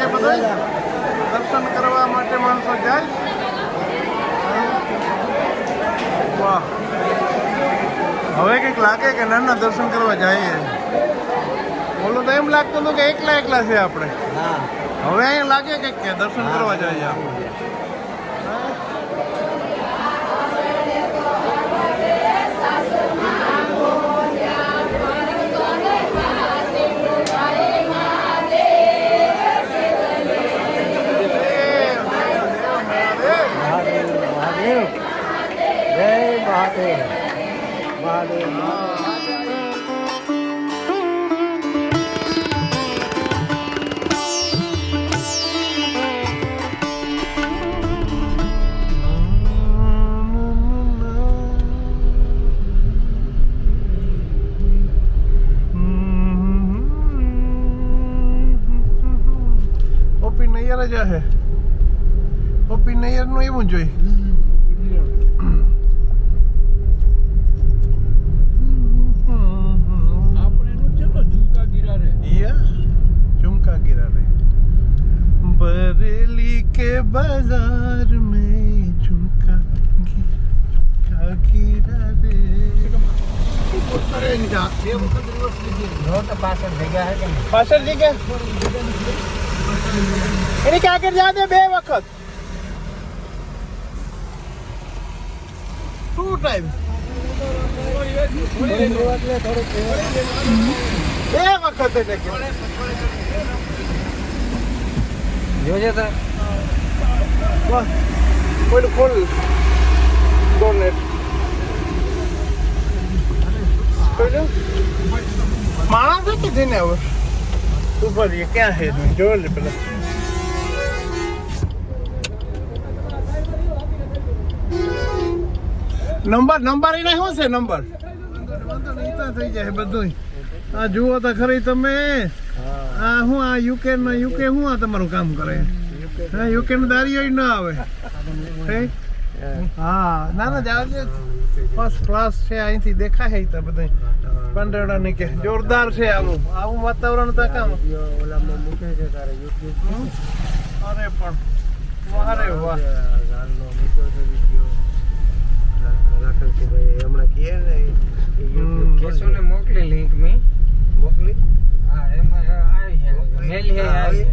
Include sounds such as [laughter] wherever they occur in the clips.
છે બધા દર્શન કરવા માટે માણસો જાય. વાહ. હવે કંઈક લાગે કે નાના દર્શન કરવા જઈએ. બોલો તો એમ લાગતું હતું કે એકલા એકલા છે આપણે. હવે અહીંયા લાગે કંઈક કે દર્શન કરવા જઈએ આપણે. મહાદેવ મહાદેવ के बाजार में झुमका गि- झुमका गिरा रे જો તો પાછળ ભેગા હે કે નહીં? પાછળ જગ્યા એની કે આગળ જા દે બે વખત ટુ ટાઈમ બે વખત એટલે કે જોજે તો બસ ઓલું ખોલ ડોનેટ ખોલ્યું માણસ છે કે જેને હવે ઉપર એ ક્યાં છે તું જોઈ લે પેલા નંબર નંબર એને શું છે નંબર થઈ જાય બધું આ જુઓ તો ખરી તમે. આ શું આ યુકે નો યુકે શું આ તમારું કામ કરે? હા યુકે નું દારીઓ ન આવે? હે? હા ના ના જાવજે ફર્સ્ટ ક્લાસ છે અહીંથી દેખાય તો બધે પાંદડા ને કે જોરદાર છે આવું. આવું વાતાવરણ તો કામ. ઓલામાં મૂકે છે તારે યુટ્યુબ અરે પણ અરે વાહ. ગાલનો મૂક્યો છે વીડિયો રાખલસિંહભાઈ હમણાં કે ને હમ. કેશુને મોકલી લિંક મે. મોકલી? હા એમાં આવી છે. મેલ હે આવી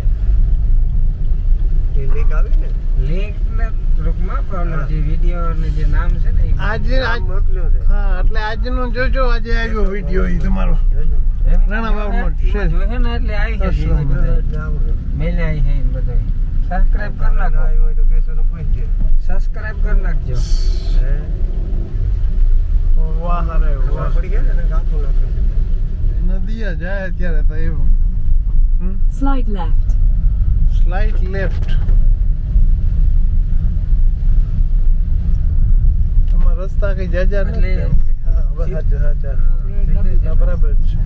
એ લીક આવી ને? લિંક ને ટૂંકમાં પ્રોબ્લેમ જે વીડિયો ને જે નામ છે ને આજે આજ મોકલ્યો છે. હા એટલે આજનો જોજો આજે આવ્યો વીડિયો ઈ તમારો. રાણા બાબુનો છે. જોહે ને એટલે આવી છે અસલ. આવી છે એ સબસ્ક્રાઇબ કરી નાખો. આવ્યો હોય તો કેશોને પૂછજે. સબસ્ક્રાઇબ કરી નાખજો. વાહ અરે વાહ. પડી ગયા ને ગાંઠું નાખ્યું. નદીયા જાય ત્યારે તો એવું. Slide left. સ્લાઇટ લેફ્ટ આમાં રસ્તા કઈ જાજા નથી એટલે- હા બસ હાચા હાચા હા, બરાબર છે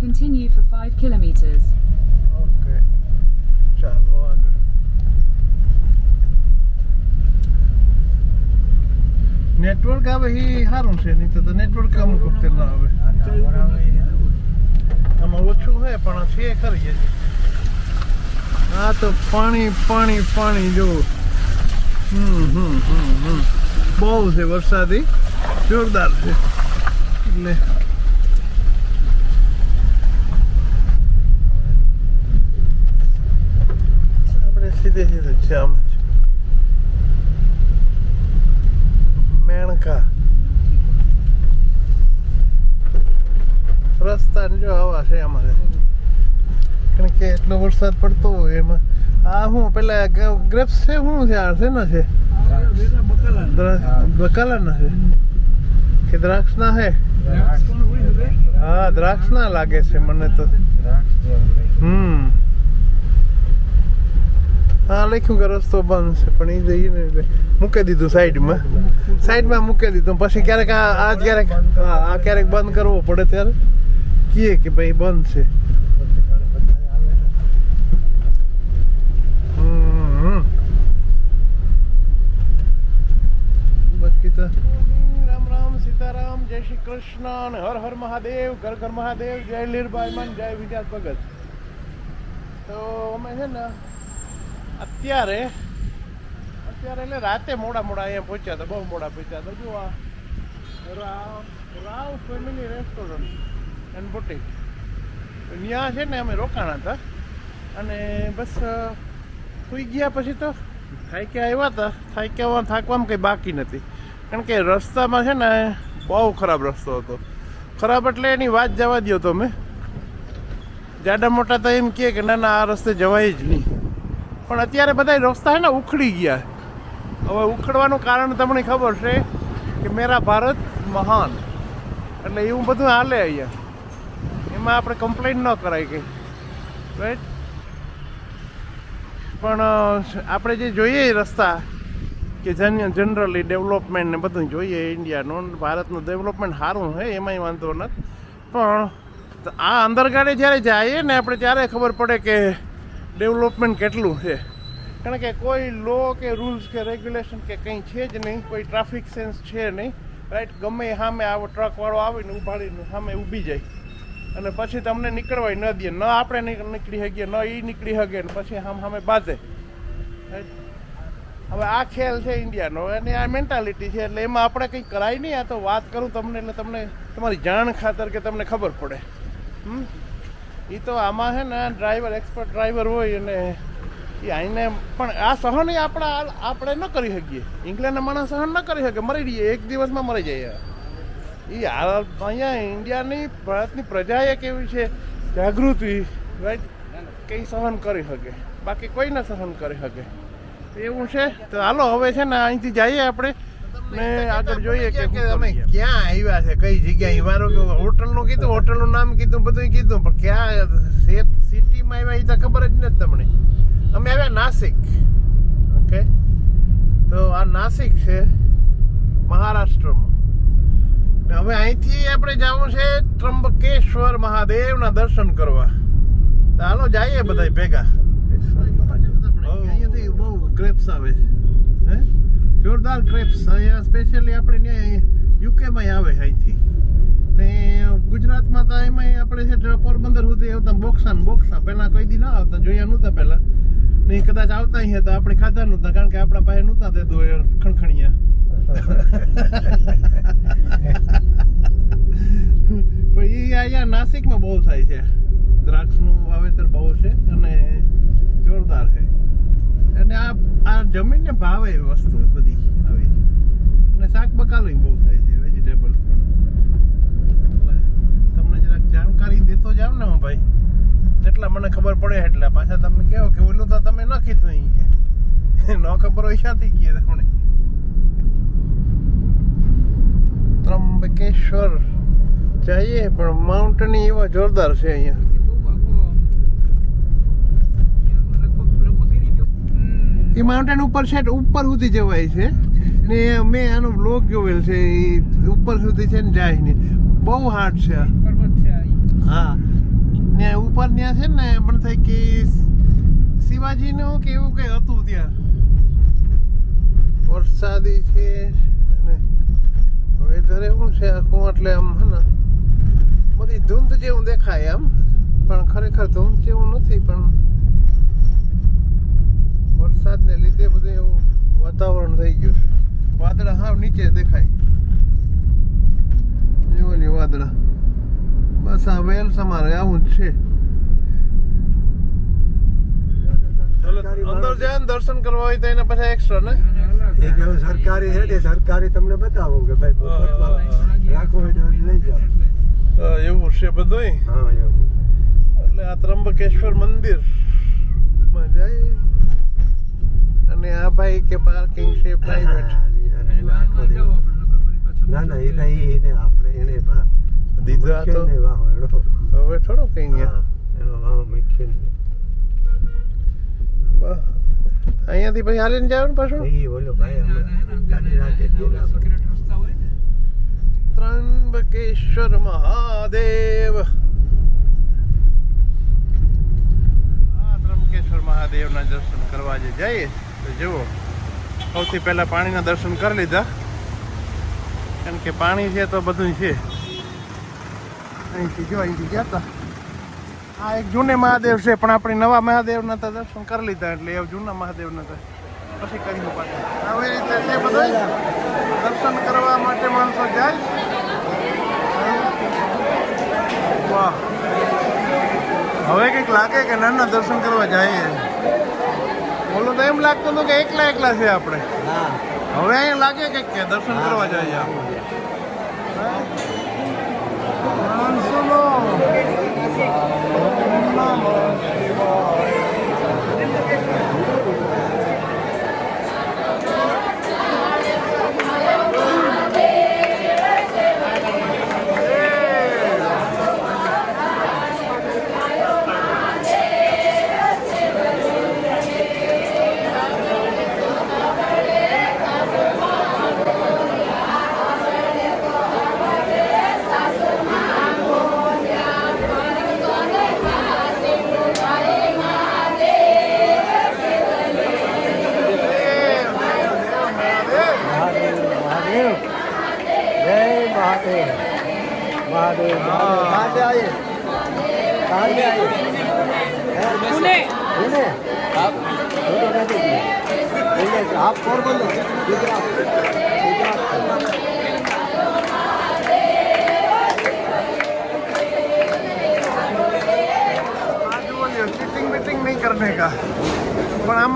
Continue for 5 kilometers. ઓકે ચાલો આગળ નેટવર્ક આવે એ સારું છે નહીં તો નેટવર્ક અમુક વખતે ના આવે. આમાં ઓછું હોય પણ છે ખરી આ તો પાણી પાણી પાણી, જો. હમ હમ હમ બહુ છે વરસાદી. જોરદાર છે. એટલે. આપણે સીધે સીધે જામ મેણકા. રસ્તા જો આવા છે અમારે કારણ કે એટલો વરસાદ પડતો હોય એમાં. આ હું પેલા ગ્રેપ્સ છે શું છે, આ છે? ને છે બકાલાના છે. કે દ્રાક્ષના છે? હા, દ્રાક્ષના લાગે છે મને તો. દ્રાક્ષ હમ. હા, લખ્યું કે રસ્તો બંધ છે, પણ એ જઈને એટલે મૂકી દીધું સાઈડમાં. સાઈડમાં મૂકી દીધું. પછી ક્યારેક આ આ ક્યારેક, હા, આ ક્યારેક બંધ કરવો પડે ત્યારે. કીએ કે ભાઈ બંધ છે હમ, હમ. બાકી તો રામ રામ સીતારામ જય શ્રી કૃષ્ણ અને હર હર મહાદેવ, ઘર ઘર મહાદેવ, જય લીરભાઈ મન, જય વિદ્યાત ભગત. તો અમે છે ને અત્યારે અત્યારે એટલે રાતે મોડા મોડા અહીંયા પહોંચ્યા હતા, બહુ મોડા પહોંચ્યા હતા. જો આ Rao family restaurant and boutique ત્યાં છે ને અમે રોકાણા હતા. અને બસ સુઈ ગયા પછી તો થાક્યા આવ્યા હતા. થાક્યા થાકવામાં કંઈ બાકી નથી. કારણ કે રસ્તામાં છે ને બહુ ખરાબ રસ્તો હતો. ખરાબ એટલે એની વાત જવા દો તમે. જાડા મોટા તો એમ કહે કે ના ના, આ રસ્તે જવાય જ નહીં. પણ અત્યારે બધા રસ્તા છે ને ઉખડી ગયા. હવે ઉખડવાનું કારણ તમને ખબર છે કે મેરા ભારત મહાન. એટલે એવું બધું હાલે અહીંયા. એમાં આપણે કમ્પ્લેન ન કરાય કંઈ. રાઈટ પણ આપણે જે જોઈએ રસ્તા કે જન જનરલી ડેવલપમેન્ટ ને બધું જોઈએ ઇન્ડિયાનું ભારતનું ડેવલપમેન્ટ સારું છે, એમાંય વાંધો નથી. પણ આ અંદરગાડે જ્યારે જઈએ ને આપણે ત્યારે ખબર પડે કે ડેવલપમેન્ટ કેટલું છે. કારણ કે કોઈ લો કે રૂલ્સ કે રેગ્યુલેશન કે કંઈ છે જ નહીં, કોઈ ટ્રાફિક સેન્સ છે નહીં રાઈટ ગમે સામે આવો ટ્રકવાળો આવીને ઉભાડીને સામે ઊભી જાય. અને પછી તમને નીકળવાય, ન દે, ન આપણે નીક- નીકળી શકીએ, ન એ નીકળી શકે ને પછી સામ સામે બાજે Right? હવે આ ખેલ છે ઇન્ડિયાનો, અને આ મેન્ટાલિટી છે, એટલે એમાં આપણે કંઈ કરાય નહીં, આ તો વાત કરું તમને, એટલે તમને તમારી જાણ ખાતર કે તમને ખબર પડે. હમ? એ તો આમાં છે ને ડ્રાઈવર એક્સપર્ટ ડ્રાઈવર હોય અને એ આઈને પણ આ સહન એ આપણા આપણે ન કરી શકીએ. ઇંગ્લેન્ડના માણસ સહન ન કરી શકે, મરી જઈએ, એક દિવસમાં મરી જાય એ હાલ અહીંયા ઇન્ડિયાની ભારતની પ્રજા એક એવી છે, જાગૃતિ રાઈટ કંઈ સહન કરી શકે. બાકી કોઈ ન સહન કરી શકે. એવું છે? તો હાલો હવે છે ને અહીંથી જઈએ આપણે ને આગળ જોઈએ કે તમે ક્યાં આવ્યા છે? કઈ જગ્યાએ? મારો હોટલનું કીધું? હોટલનું નામ કીધું? બધું કીધું. પણ ક્યાં સિટીમાં આવ્યા એ તો ખબર જ નથી તમને. અમે આવ્યા નાસિક. ઓકે? તો આ નાસિક છે મહારાષ્ટ્રમાં. ને હવે અહીંથી આપણે જવું છે ત્રંબકેશ્વર મહાદેવના દર્શન કરવા. તો હાલો જઈએ બધા ભેગા. ગ્રેપ્સ આવે છે. હે? જોરદાર ક્રેપ્સ અહીંયા સ્પેશિયલી આપણે ત્યાં યુકેમાં આવે અહીંથી. ને ગુજરાતમાં તો એમાં આપણે છે પોરબંદર સુધી આવતા બોક્સા બોક્સા. પહેલાં કોઈ દી ના આવતા જોયા નહોતા પહેલાં. ને કદાચ આવતા અહીંયા તો આપણે ખાધા નહોતા કારણ કે આપણા પાસે નહોતા દેતું ખણખણિયા. [laughs] પણ એ અહીંયા નાસિકમાં બહુ થાય છે. દ્રાક્ષનું વાવેતર બહુ છે અને જોરદાર છે અને આ આ જમીનને ભાવે એ વસ્તુ બધી આવી. અને શાક બકાલું બહુ થાય છે એટલે તમને જરાક જાણકારી દેતો જાવ ને ભાઈ. એટલા મને ખબર પડે એટલે. પાછા તમે કહો કે ઓલું તો તમે ન કીધું કે. ન ખબર હોય ક્યાંથી કહે તમને? ત્રંબકેશ્વર. જઈએ પણ માઉન્ટેન એવા જોરદાર છે અહીંયા. એ માઉન્ટેન ઉપર સેટ ઉપર સુધી જવાય છે. ને મેં આનો બ્લોગ જોવેલ છે, એ ઉપર સુધી છે ને જાય ને બહુ હાર્ડ છે. હા. ને ઉપર ત્યાં છે ને પણ થાય કે શિવાજીનું કે એવું કંઈ હતું ત્યાં. વરસાદી છે અને વેધર એવું છે આખું, એટલે આમ, હે ને, બધી ધૂંધ જેવું દેખાય આમ પણ ખરેખર ધૂંધ જેવું નથી, પણ વરસાદને લીધે બધું એવું વાતાવરણ થઈ ગયું છે. વાદળા હાવ નીચે દેખાય. જુઓ ને વાદળા. બસ આ વેલ સમારે આવું જ છે. અંદર જાય ને દર્શન કરવા હોય તો એને પછી એક્સ્ટ્રા ને? એ કે સરકારી છે તે સરકારી તમને બતાવો કે ભાઈ રાખો હોય તો લઈ જાઓ. એવું છે બધું હા એવું. એટલે આ ત્રંબકેશ્વર મંદિર. માં જાય. અને આ ભાઈ કે પાર્કિંગ છે પ્રાઇવેટ ના ના એ કઈ એને આપણે એને પા- દીધા તો? મૂક્યો ને વાહો એનો હવે થોડો કઈ ગયા એનો વાહો મૂક્યો અહીંયાથી પછી હાલીને જાવ ને પાછું? એ બોલો ભાઈ અમે ગાડી રાખી ત્રંબકેશ્વર મહાદેવ. હા ત્રંબકેશ્વર મહાદેવના દર્શન કરવા જે જઈએ. જુઓ, સૌથી પહેલાં પાણીના દર્શન કરી લીધા. કારણ કે પાણી છે તો બધું છે. અહીંથી જો, અહીંથી ગયા હતા આ એક જૂને મહાદેવ છે, પણ આપણે નવા મહાદેવના તો દર્શન કરી લીધા એટલે એ જૂના મહાદેવના તો પછી કરી પાછા. આવી રીતે છે બધું દર્શન કરવા માટે માણસો જાય. વાહ. હવે કંઈક લાગે કે નાના દર્શન કરવા જઈએ બોલો તો એમ લાગતું હતું કે એકલા એકલા છે આપણે. હવે અહીંયા લાગે કે કે દર્શન કરવા જઈએ આપણે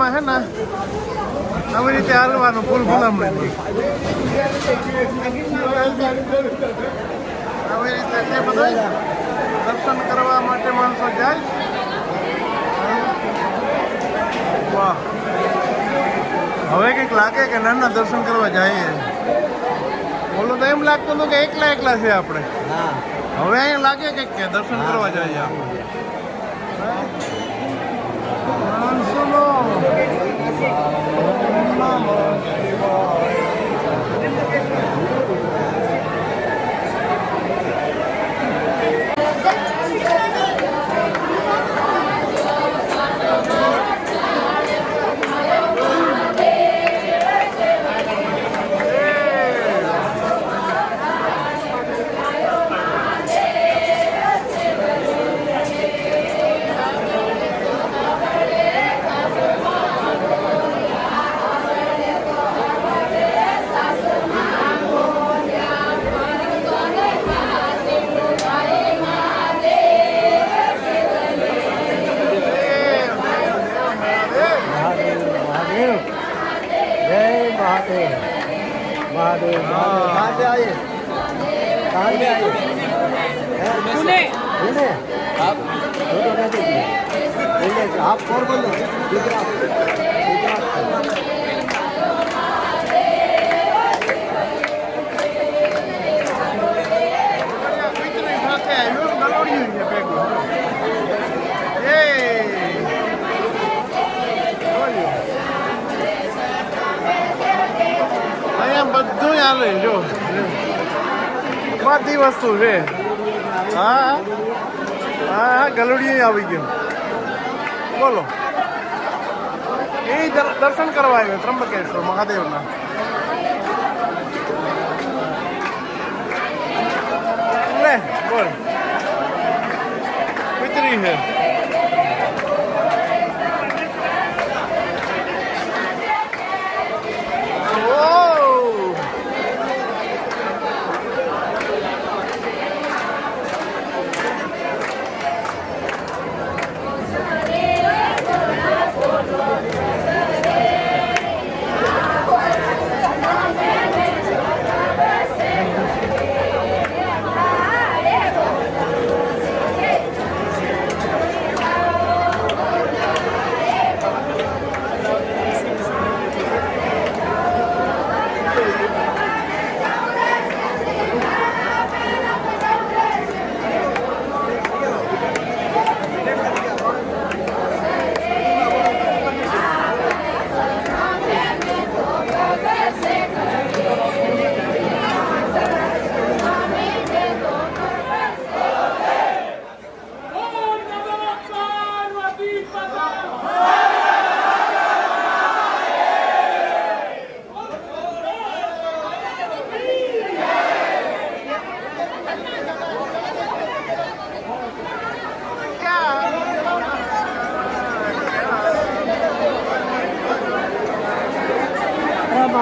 આમાં હે ને આવી રીતે હાલવાનું ફૂલ ભલામણ આવી રીતે છે બધું દર્શન કરવા માટે માણસો જાય. વાહ. હવે કંઈક લાગે કે નાના દર્શન કરવા જઈએ. બોલો તો એમ લાગતું હતું કે એકલા એકલા છે આપણે. હવે અહીંયા લાગે કે દર્શન કરવા જઈએ આપણે. Thank you. આવ્યો ગલોડ્યું છે ભેગું. એ. અહીંયા બધું હાલે જો બધી વસ્તુ છે. હા હા. હા ગલોડિયું આવી ગયું. બોલો. એ દર- દર્શન કરવા આવ્યો ત્રંબકેશ્વર મહાદેવના. લે, બોલ. See him. here.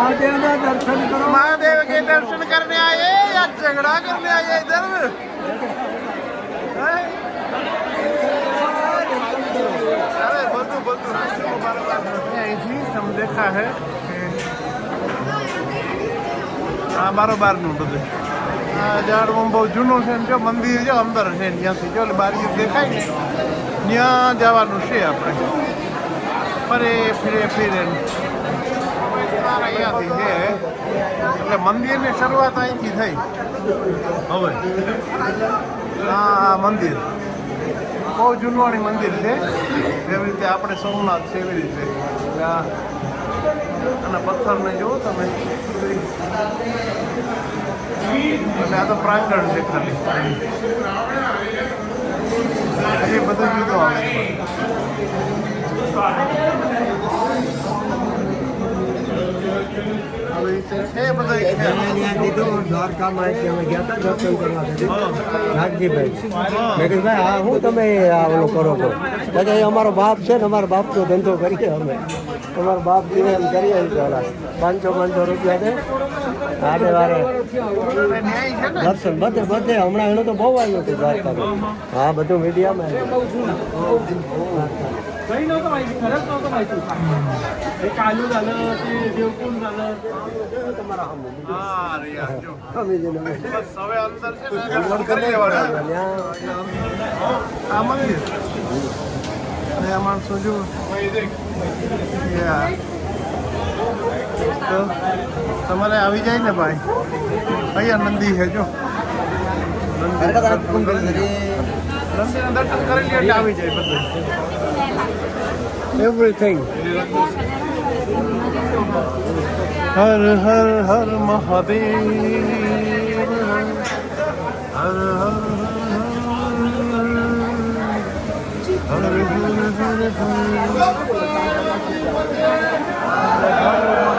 મહાદેવના દર્શન કરો महादेव के दर्शन करने आए या झगड़ा करने आए इधर हैं? અરે બધું બધું રાસ્તો બરાબર નથી અહીંથી તમે દેખા હે કે આ બારોબારનું બધું આ ઝાડવું બહુ જૂનું છે ને જો મંદિર જો અંદર છે ને ત્યાંથી જો ઓલી બારીઓ દેખાય ને ત્યાં જવાનું છે આપણે ફરે ફિરે ફિરે અમારા અહીંયાથી છે. એટલે મંદિરની શરૂઆત અહીંથી થઈ. હવે. આ મંદિર. બહુ જૂનવાણી મંદિર છે. જેવી રીતે આપણે સોમનાથ છે એવી રીતે. અને પથ્થરને જુઓ તમે. એટલે આ તો પ્રાંગણ છે ખાલી. હજી બધું જુદો આવે. દ્વારકામાં અમે ગયા હતા દર્શન કરવા નાગજીભાઈ મેં કીધું ભાઈ આ શું તમે ઓલું કરો છો? તો અમારો બાપ છે ને અમારા બાપનો ધંધો કરીએ અમે. અમારો બાપ જીવે એમ કરીએ ઓલા પાંચસો પાંચસો રૂપિયા છે આડે વારે દર્શન. બધે બધે. હમણાં એનો તો બહુ આવ્યો હતો દ્વારકામાં. હા બધું મીડિયામાં આવ્યું काही नव्हतं माहिती खरंच नव्हतं माहिती हे कालू झालं ते देवकुंड झालं હા રહ્યા જો સ્વામીજીને મેં બસ હવે અંદર છે ને દર્શન કરી લેવાના ત્યાં આ મંદિર અને આ માણસો જો યા. તો તમારે આવી જાય ને ભાઈ અહીંયા નંદી છે જો નંદીના દર્શન કરી લે એટલે આવી જાય બધું everything. Har har har mahabir. Har har har har har har har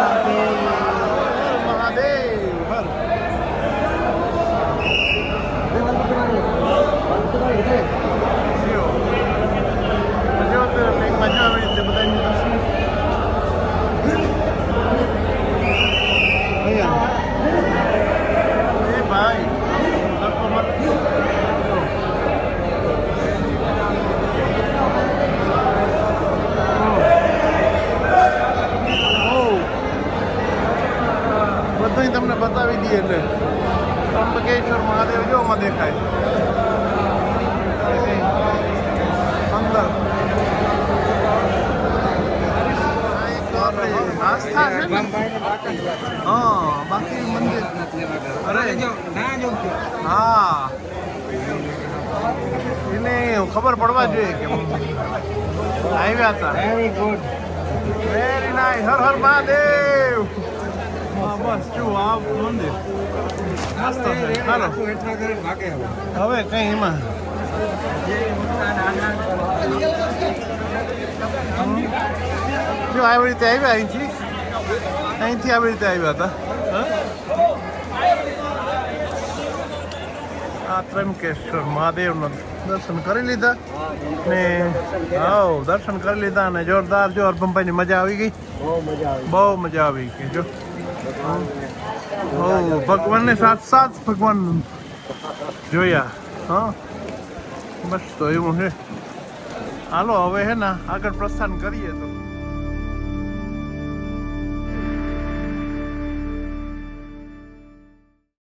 ખબર પડવા જોઈએ કે આવ્યા હતા very good very nice Har Har Mahadev. હા બસ જો આ મંદિર. હવે. કઈ એમાં. જો આવી રીતે આવ્યા અહીંથી. અહીંથી આવી રીતે આવ્યા હતા. આ મહાદેવ મહાદેવના દર્શન કરી લીધા. ને હાઉ દર્શન કરી લીધા અને જોરદાર જો હરભમભાઈની મજા આવી ગઈ. બહુ મજા આવી. બહુ મજા આવી ગઈ જો. હો ભગવાનને સાથ સાથ ભગવાન જોયા. હા. બસ તો એવું છે. હાલો હવે હે ને આગળ પ્રસ્થાન કરીએ તો.